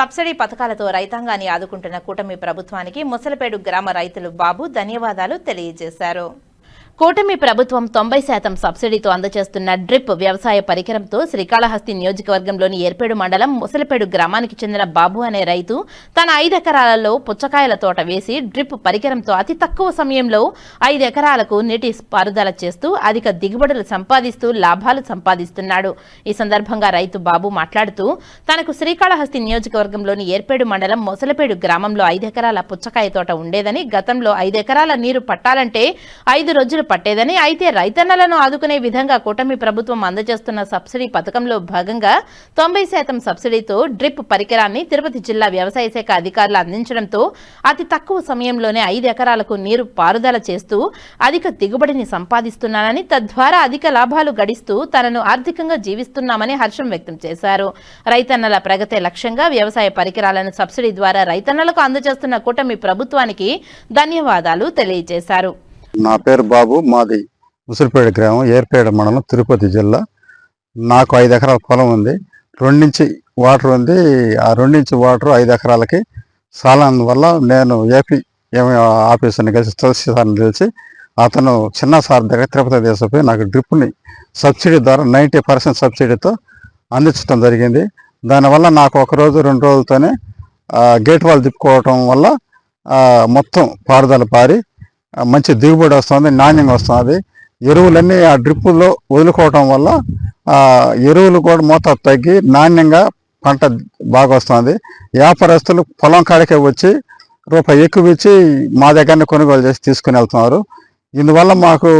Subsidy పథకాలతో రైతాంగాన్ని ఆదుకుంటున్న కూటమి ప్రభుత్వానికి ముసలపేడు గ్రామ రైతులు బాబు ధన్యవాదాలు తెలియజేశారు. కూటమి ప్రభుత్వం తొంభై శాతం సబ్సిడీతో అందజేస్తున్న డ్రిప్ వ్యవసాయ పరికరంతో శ్రీకాళహస్తి నియోజకవర్గంలోని ఏర్పేడు మండలం ముసలిపేడు గ్రామానికి చెందిన బాబు అనే రైతు తన ఐదు ఎకరాలలో పుచ్చకాయల తోట వేసి డ్రిప్ పరికరంతో అతి తక్కువ సమయంలో ఐదు ఎకరాలకు నీటి పారుదల చేస్తూ అధిక దిగుబడులు సంపాదిస్తూ లాభాలు సంపాదిస్తున్నాడు. ఈ సందర్భంగా రైతు బాబు మాట్లాడుతూ తనకు శ్రీకాళహస్తి నియోజకవర్గంలోని ఏర్పేడు మండలం ముసలిపేడు గ్రామంలో ఐదు ఎకరాల పుచ్చకాయ తోట ఉండేదని గతంలో ఐదు ఎకరాల నీరు పట్టాలంటే ఐదు రోజులు పట్టేదని అయితే రైతన్నలను ఆదుకునే విధంగా కూటమి ప్రభుత్వం అందజేస్తున్న సబ్సిడీ పథకంలో భాగంగా తొంభై శాతం సబ్సిడీతో డ్రిప్ పరికరాన్ని తిరుపతి జిల్లా వ్యవసాయ శాఖ అధికారులు అందించడంతో అతి తక్కువ సమయంలోనే ఐదు ఎకరాలకు నీరు పారుదల చేస్తూ అధిక దిగుబడిని సంపాదిస్తున్నానని తద్వారా అధిక లాభాలు గడిస్తూ తనను ఆర్థికంగా జీవిస్తున్నామని హర్షం వ్యక్తం చేశారు. రైతన్నల ప్రగతి లక్ష్యంగా వ్యవసాయ పరికరాలను సబ్సిడీ ద్వారా రైతన్నలకు అందజేస్తున్న కూటమి ప్రభుత్వానికి ధన్యవాదాలు తెలియజేశారు. నా పేరు బాబు మాది ఉసిరిపేట గ్రామం ఏర్పేట మండలం తిరుపతి జిల్లా. నాకు ఐదు ఎకరాల పొలం ఉంది. రెండించి వాటర్ ఉంది. ఆ రెండించి వాటర్ ఐదు ఎకరాలకి సాలనందువల్ల నేను ఏపీ ఏమి ఆఫీసర్ని కలిసి తులసి సార్ని తెలిసి అతను చిన్న సార్ దగ్గర తిరుపతి దేశపై నాకు డ్రిప్ని సబ్సిడీ ద్వారా నైంటీ పర్సెంట్ సబ్సిడీతో అందించడం జరిగింది. దానివల్ల నాకు ఒక రోజు రెండు రోజులతోనే గేట్ వాల్ తిప్పుకోవటం వల్ల మొత్తం పారుదల పారి మంచి దిగుబడి వస్తుంది నాణ్యంగా వస్తుంది. ఎరువులన్నీ ఆ డ్రిప్పుల్లో వదులుకోవటం వల్ల ఎరువులు కూడా మోతాదు తగ్గి నాణ్యంగా పంట బాగా వస్తుంది. వ్యాపారస్తులు పొలం కాడికే వచ్చి రూపాయి ఎక్కువ ఇచ్చి మా దగ్గరనే కొనుగోలు చేసి తీసుకుని వెళ్తున్నారు. ఇందువల్ల మాకు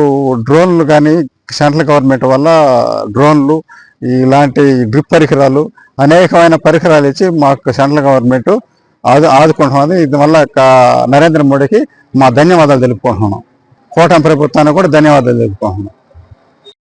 డ్రోన్లు కానీ సెంట్రల్ గవర్నమెంట్ వల్ల డ్రోన్లు ఇలాంటి డ్రిప్ పరికరాలు అనేకమైన పరికరాలు ఇచ్చి మాకు సెంట్రల్ గవర్నమెంట్ ఆదు ఆదుకుంటున్నది. ఇందువల్ల నరేంద్ర మోడీకి మా ధన్యవాదాలు తెలుపుకుంటున్నాం. కూటమి ప్రభుత్వానికి కూడా ధన్యవాదాలు తెలుపుకుంటున్నాం.